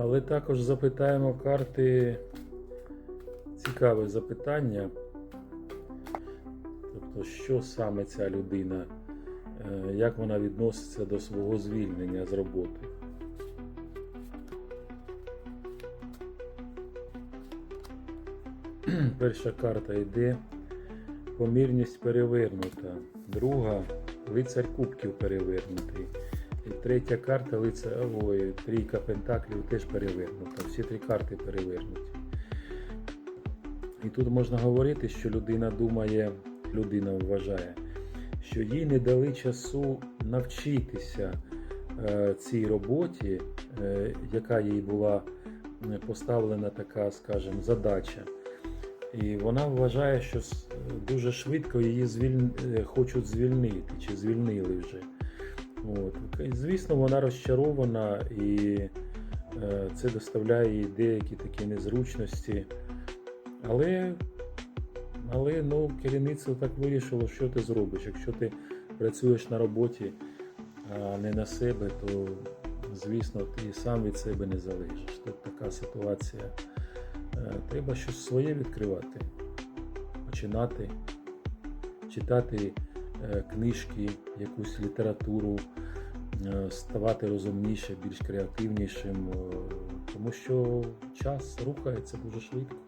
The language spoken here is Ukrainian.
Але також запитаємо карти цікаве запитання. Тобто, що саме ця людина, е, як вона відноситься до свого звільнення з роботи. Перша карта йде помірність перевернута. Друга лицар кубків перевернутий. І третя карта лицар, ой, трійка пентаклів теж перевернута. Всі три карти перевернуті. І тут можна говорити, що людина думає, людина вважає, що їй не дали часу навчитися е, цій роботі, е, яка їй була е, поставлена така, скажімо, задача. І вона вважає, що дуже швидко її звіль... хочуть звільнити чи звільнили вже. От. Звісно, вона розчарована і е, це доставляє їй деякі такі незручності. Але, але ну, керівництво так вирішило, що ти зробиш. Якщо ти працюєш на роботі, а не на себе, то звісно ти сам від себе не залежиш. Тут така ситуація. Е, Треба щось своє відкривати, починати читати книжки, якусь літературу, е, ставати розумніше, більш креативнішим, е, тому що час рухається дуже швидко.